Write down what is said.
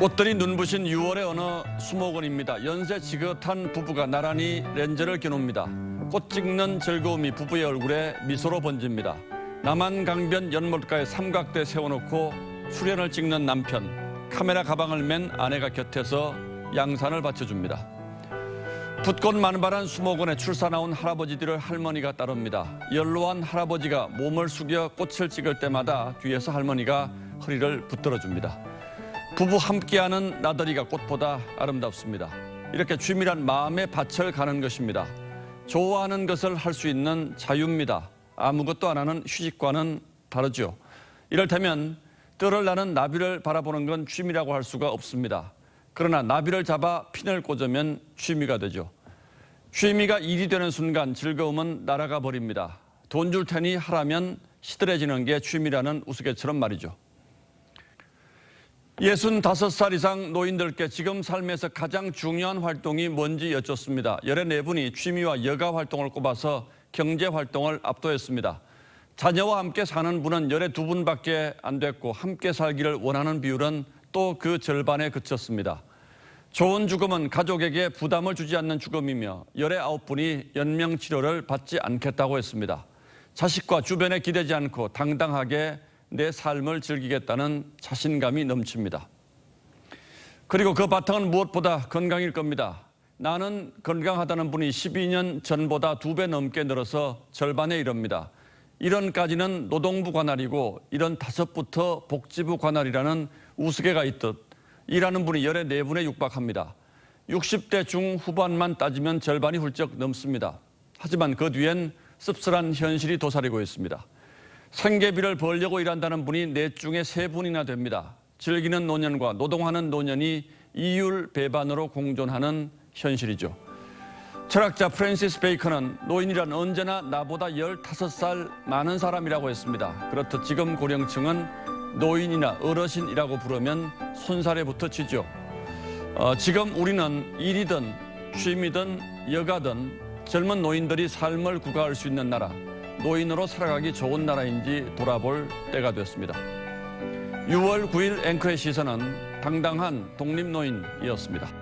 꽃들이 눈부신 6월의 어느 수목원입니다. 연세 지긋한 부부가 나란히 렌즈를 겨눕니다. 꽃 찍는 즐거움이 부부의 얼굴에 미소로 번집니다. 남한 강변 연못가에 삼각대 세워놓고 수련을 찍는 남편, 카메라 가방을 맨 아내가 곁에서 양산을 받쳐줍니다. 붓꽃 만발한 수목원에 출사 나온 할아버지들을 할머니가 따릅니다. 연로한 할아버지가 몸을 숙여 꽃을 찍을 때마다 뒤에서 할머니가 허리를 붙들어줍니다. 부부 함께하는 나들이가 꽃보다 아름답습니다. 이렇게 취미란 마음의 밭을 가는 것입니다. 좋아하는 것을 할 수 있는 자유입니다. 아무것도 안 하는 휴식과는 다르죠. 이를테면 뜰을 나는 나비를 바라보는 건 취미라고 할 수가 없습니다. 그러나 나비를 잡아 핀을 꽂으면 취미가 되죠. 취미가 일이 되는 순간 즐거움은 날아가 버립니다. 돈 줄 테니 하라면 시들해지는 게 취미라는 우스갯처럼 말이죠. 65살 이상 노인들께 지금 삶에서 가장 중요한 활동이 뭔지 여쭙습니다. 열의 네 분이 취미와 여가 활동을 꼽아서 경제 활동을 압도했습니다. 자녀와 함께 사는 분은 열의 두 분밖에 안 됐고 함께 살기를 원하는 비율은 또 그 절반에 그쳤습니다. 좋은 죽음은 가족에게 부담을 주지 않는 죽음이며 열의 아홉 분이 연명 치료를 받지 않겠다고 했습니다. 자식과 주변에 기대지 않고 당당하게 내 삶을 즐기겠다는 자신감이 넘칩니다. 그리고 그 바탕은 무엇보다 건강일 겁니다. 나는 건강하다는 분이 12년 전보다 두 배 넘게 늘어서 절반에 이릅니다. 1원까지는 노동부 관할이고 1원 다섯부터 복지부 관할이라는 우스개가 있듯 일하는 분이 열의 네 분에 육박합니다. 60대 중후반만 따지면 절반이 훌쩍 넘습니다. 하지만 그 뒤엔 씁쓸한 현실이 도사리고 있습니다. 생계비를 벌려고 일한다는 분이 넷 중에 세 분이나 됩니다. 즐기는 노년과 노동하는 노년이 이율 배반으로 공존하는 현실이죠. 철학자 프랜시스 베이컨은 노인이란 언제나 나보다 15살 많은 사람이라고 했습니다. 그렇듯 지금 고령층은 노인이나 어르신이라고 부르면 손살에 붙어 치죠. 어, 지금 우리는 일이든 취미든 여가든 젊은 노인들이 삶을 구가할 수 있는 나라, 노인으로 살아가기 좋은 나라인지 돌아볼 때가 됐습니다. 6월 9일 앵커의 시선은 당당한 독립노인이었습니다.